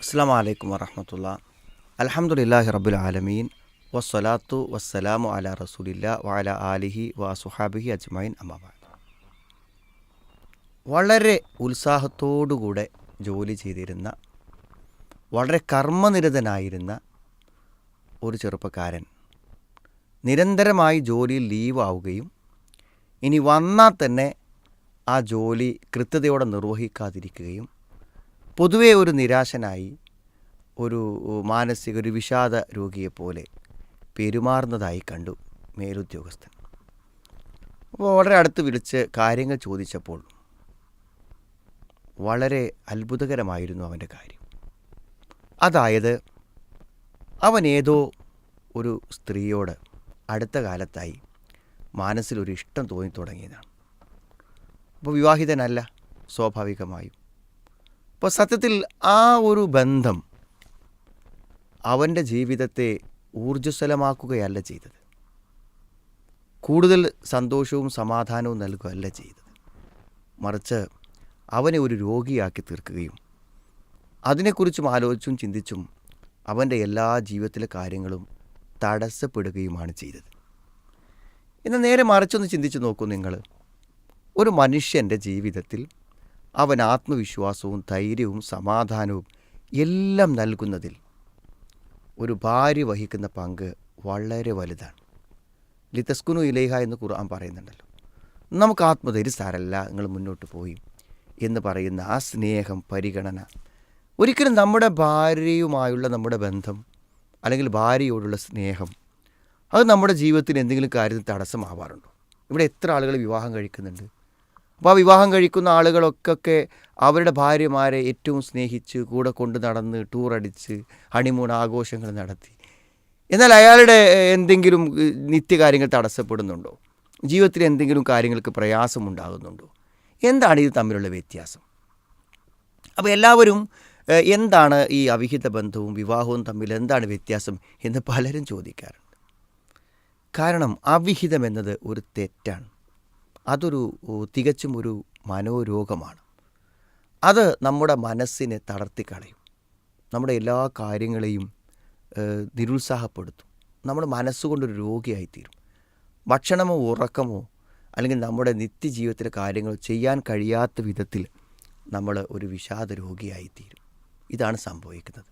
അസ്സാം വലൈക്കും വറഹമത്തുള്ള. അലഹമുല്ലാഹി റബുൽ ആലമീൻ. വസ്സലാത്തു വസ്സലാമു അല റസൂലില്ല വഅല ആലിഹി വസുഹാബിഹി സുഹാബിഹി അജ്മൈൻ അമ്മാബാദ് വളരെ ഉത്സാഹത്തോടുകൂടെ ജോലി ചെയ്തിരുന്ന വളരെ കർമ്മനിരതനായിരുന്ന ഒരു ചെറുപ്പക്കാരൻ നിരന്തരമായി ജോലിയിൽ ലീവാവുകയും ഇനി വന്നാൽ തന്നെ ആ ജോലി കൃത്യതയോടെ നിർവഹിക്കാതിരിക്കുകയും പൊതുവെ ഒരു നിരാശനായി ഒരു മാനസിക ഒരു വിഷാദ രോഗിയെപ്പോലെ പെരുമാറുന്നതായി കണ്ടു മേലുദ്യോഗസ്ഥൻ. അപ്പോൾ വളരെ അടുത്ത് വിളിച്ച് കാര്യങ്ങൾ ചോദിച്ചപ്പോൾ വളരെ അത്ഭുതകരമായിരുന്നു അവന്റെ കാര്യം. അതായത് അവൻ ഏതോ ഒരു സ്ത്രീയോട് അടുത്ത കാലത്തായി മനസ്സിലൊരു ഇഷ്ടം തോന്നി തുടങ്ങിയതാണ്. അപ്പോൾ വിവാഹിതനല്ല സ്വാഭാവികമായും. അപ്പോൾ സത്യത്തിൽ ആ ഒരു ബന്ധം അവന്റെ ജീവിതത്തെ ഊർജസ്വലമാക്കുകയല്ല ചെയ്തത്. കൂടുതൽ സന്തോഷവും സമാധാനവും നൽകുകയല്ല ചെയ്തത്. മറിച്ച് അവനെ ഒരു രോഗിയാക്കി തീർക്കുകയും അതിനെക്കുറിച്ചും ആലോചിച്ചും ചിന്തിച്ചും അവന്റെ എല്ലാ ജീവിതത്തിലെ കാര്യങ്ങളും തടസ്സപ്പെടുകയുമാണ് ചെയ്തത്. ഇന്ന് നേരെ മറിച്ചൊന്ന് ചിന്തിച്ച് നോക്കൂ നിങ്ങൾ. ഒരു മനുഷ്യന്റെ ജീവിതത്തിൽ അവൻ ആത്മവിശ്വാസവും ധൈര്യവും സമാധാനവും എല്ലാം നൽകുന്നതിൽ ഒരു ഭാര്യ വഹിക്കുന്ന പങ്ക് വളരെ വലുതാണ്. ലിതസ്കുനു ഇലേഹ എന്ന് ഖുർആൻ പറയുന്നുണ്ടല്ലോ. നമുക്ക് ആത്മധൈര്യം സാരല്ല നിങ്ങൾ മുന്നോട്ട് പോയി എന്ന് പറയുന്ന ആ സ്നേഹം പരിഗണന ഒരിക്കലും നമ്മുടെ ഭാര്യയുമായുള്ള നമ്മുടെ ബന്ധം അല്ലെങ്കിൽ ഭാര്യയോടുള്ള സ്നേഹം അത് നമ്മുടെ ജീവിതത്തിന് എന്തെങ്കിലും കാര്യത്തിൽ തടസ്സമാവാറുണ്ടോ? ഇവിടെ എത്ര ആളുകൾ വിവാഹം കഴിക്കുന്നുണ്ട്? അപ്പോൾ ആ വിവാഹം കഴിക്കുന്ന ആളുകളൊക്കെ അവരുടെ ഭാര്യമാരെ ഏറ്റവും സ്നേഹിച്ച് കൂടെ കൊണ്ട് നടന്ന് ടൂറടിച്ച് ഹണിമൂൺ ആഘോഷങ്ങൾ നടത്തി. എന്നാൽ അയാളുടെ എന്തെങ്കിലും നിത്യകാര്യങ്ങൾ തടസ്സപ്പെടുന്നുണ്ടോ? ജീവിതത്തിൽ എന്തെങ്കിലും കാര്യങ്ങൾക്ക് പ്രയാസമുണ്ടാകുന്നുണ്ടോ? എന്താണ് ഇത് തമ്മിലുള്ള വ്യത്യാസം? അപ്പോൾ എല്ലാവരും എന്താണ് ഈ അവിഹിത ബന്ധവും വിവാഹവും തമ്മിൽ എന്താണ് വ്യത്യാസം എന്ന് പലരും ചോദിക്കാറുണ്ട്. കാരണം അവിഹിതം എന്നത് ഒരു തെറ്റാണ്. അതൊരു തികച്ചും ഒരു മനോരോഗമാണ്. അത് നമ്മുടെ മനസ്സിനെ തളർത്തിക്കളയും. നമ്മുടെ എല്ലാ കാര്യങ്ങളെയും നിരുത്സാഹപ്പെടുത്തും. നമ്മുടെ മനസ്സുകൊണ്ടൊരു രോഗിയായിത്തീരും. ഭക്ഷണമോ ഉറക്കമോ അല്ലെങ്കിൽ നമ്മുടെ നിത്യജീവിതത്തിലെ കാര്യങ്ങൾ ചെയ്യാൻ കഴിയാത്ത വിധത്തിൽ നമ്മൾ ഒരു വിഷാദ രോഗിയായിത്തീരും. ഇതാണ് സംഭവിക്കുന്നത്.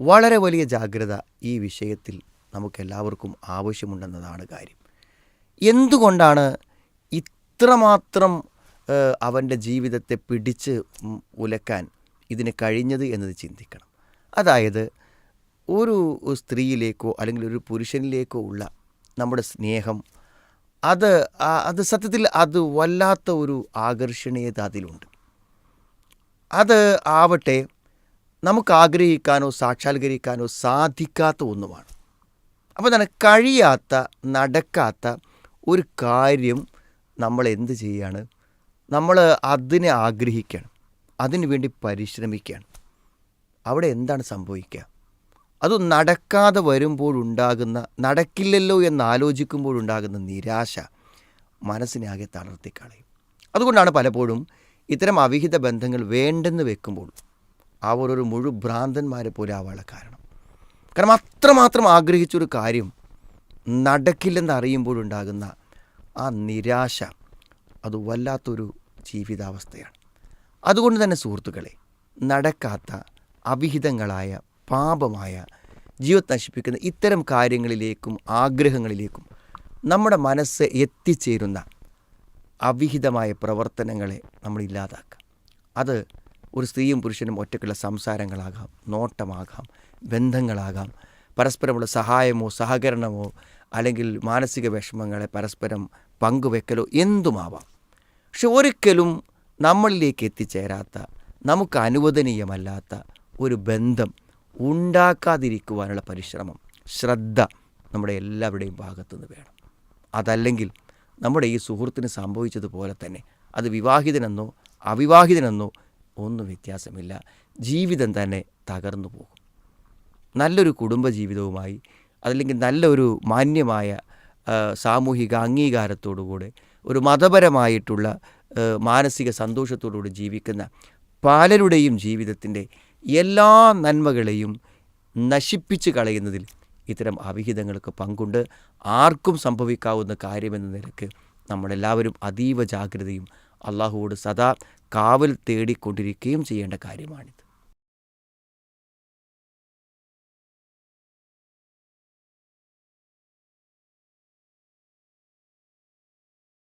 വളരെ വലിയ ജാഗ്രത ഈ വിഷയത്തിൽ നമുക്കെല്ലാവർക്കും ആവശ്യമുണ്ടെന്നതാണ് കാര്യം. എന്തുകൊണ്ടാണ് ഇത്രമാത്രം അവന്റെ ജീവിതത്തെ പിടിച്ച് ഉലക്കാൻ ഇതിന് കഴിഞ്ഞത് എന്നത് ചിന്തിക്കണം. അതായത് ഒരു സ്ത്രീയിലേക്കോ അല്ലെങ്കിൽ ഒരു പുരുഷനിലേക്കോ ഉള്ള നമ്മുടെ സ്നേഹം അത് അത് സത്യത്തിൽ അത് വല്ലാത്ത ഒരു ആകർഷണീയത അതിലുണ്ട്. അത് ആവട്ടെ നമുക്ക് ആഗ്രഹിക്കാനോ സാക്ഷാത്കരിക്കാനോ സാധിക്കാത്ത ഒന്നുമാണ്. അപ്പോൾ തന്നെ കഴിയാത്ത നടക്കാത്ത ഒരു കാര്യം നമ്മൾ എന്ത് ചെയ്യാണ്? നമ്മൾ അതിനെ ആഗ്രഹിക്കണം. അതിനു വേണ്ടി പരിശ്രമിക്കുകയാണ് അവിടെ എന്താണ് സംഭവിക്കുക? അത് നടക്കാതെ വരുമ്പോഴുണ്ടാകുന്ന നടക്കില്ലല്ലോ എന്ന് ആലോചിക്കുമ്പോഴുണ്ടാകുന്ന നിരാശ മനസ്സിനെ ആകെ തളർത്തിക്കളയും അതുകൊണ്ടാണ് പലപ്പോഴും ഇത്തരം അവിഹിത ബന്ധങ്ങൾ വേണ്ടെന്ന് വെക്കുമ്പോൾ അവർ ഒരു ഭ്രാന്തന്മാരെ പോലെ ആവാനുള്ള കാരണം. കാരണം അത്രമാത്രം ആഗ്രഹിച്ചൊരു കാര്യം നടക്കില്ലെന്ന് അറിയുമ്പോഴുണ്ടാകുന്ന ആ നിരാശ അത് വല്ലാത്തൊരു ജീവിതാവസ്ഥയാണ്. അതുകൊണ്ട് തന്നെ സുഹൃത്തുക്കളെ നടക്കാത്ത അവിഹിതങ്ങളായ പാപമായ ജീവിതം നശിപ്പിക്കുന്ന ഇത്തരം കാര്യങ്ങളിലേക്കും ആഗ്രഹങ്ങളിലേക്കും നമ്മുടെ മനസ്സ് എത്തിച്ചേരുന്ന അവിഹിതമായ പ്രവർത്തനങ്ങളെ നമ്മൾ ഇല്ലാതാക്കുക അത് ഒരു സ്ത്രീയും പുരുഷനും ഒറ്റയ്ക്കുള്ള സംസാരങ്ങളാകാം നോട്ടമാകാം ബന്ധങ്ങളാകാം. പരസ്പരമുള്ള സഹായമോ സഹകരണമോ അല്ലെങ്കിൽ മാനസിക വിഷമങ്ങളെ പരസ്പരം പങ്കുവെക്കലോ എന്തുമാവാം. പക്ഷെ ഒരിക്കലും നമ്മളിലേക്ക് എത്തിച്ചേരാത്ത നമുക്ക് അനുവദനീയമല്ലാത്ത ഒരു ബന്ധം ഉണ്ടാക്കാതിരിക്കുവാനുള്ള പരിശ്രമം ശ്രദ്ധ നമ്മുടെ എല്ലാവരുടെയും ഭാഗത്തുനിന്ന് വേണം. അതല്ലെങ്കിൽ നമ്മുടെ ഈ സുഹൃത്തിന് സംഭവിച്ചതുപോലെ തന്നെ അത് വിവാഹിതനെന്നോ അവിവാഹിതനെന്നോ ഒന്നും വ്യത്യാസമില്ല. ജീവിതം തന്നെ തകർന്നു പോകും. നല്ലൊരു കുടുംബജീവിതവുമായി അതല്ലെങ്കിൽ നല്ലൊരു മാന്യമായ സാമൂഹിക അംഗീകാരത്തോടുകൂടെ ഒരു മതപരമായിട്ടുള്ള മാനസിക സന്തോഷത്തോടുകൂടി ജീവിക്കുന്ന പലരുടെയും ജീവിതത്തിന്റെ എല്ലാ നന്മകളെയും നശിപ്പിച്ച് കളയുന്നതിൽ ഇത്തരം അവിഹിതങ്ങൾക്ക് പങ്കുണ്ട്. ആർക്കും സംഭവിക്കാവുന്ന കാര്യമെന്ന നിലയ്ക്ക് നമ്മളെല്ലാവരും അതീവ ജാഗ്രതയും അള്ളാഹുവോട് സദാ കാവൽ തേടിക്കൊണ്ടിരിക്കുകയും ചെയ്യേണ്ട കാര്യമാണിത്.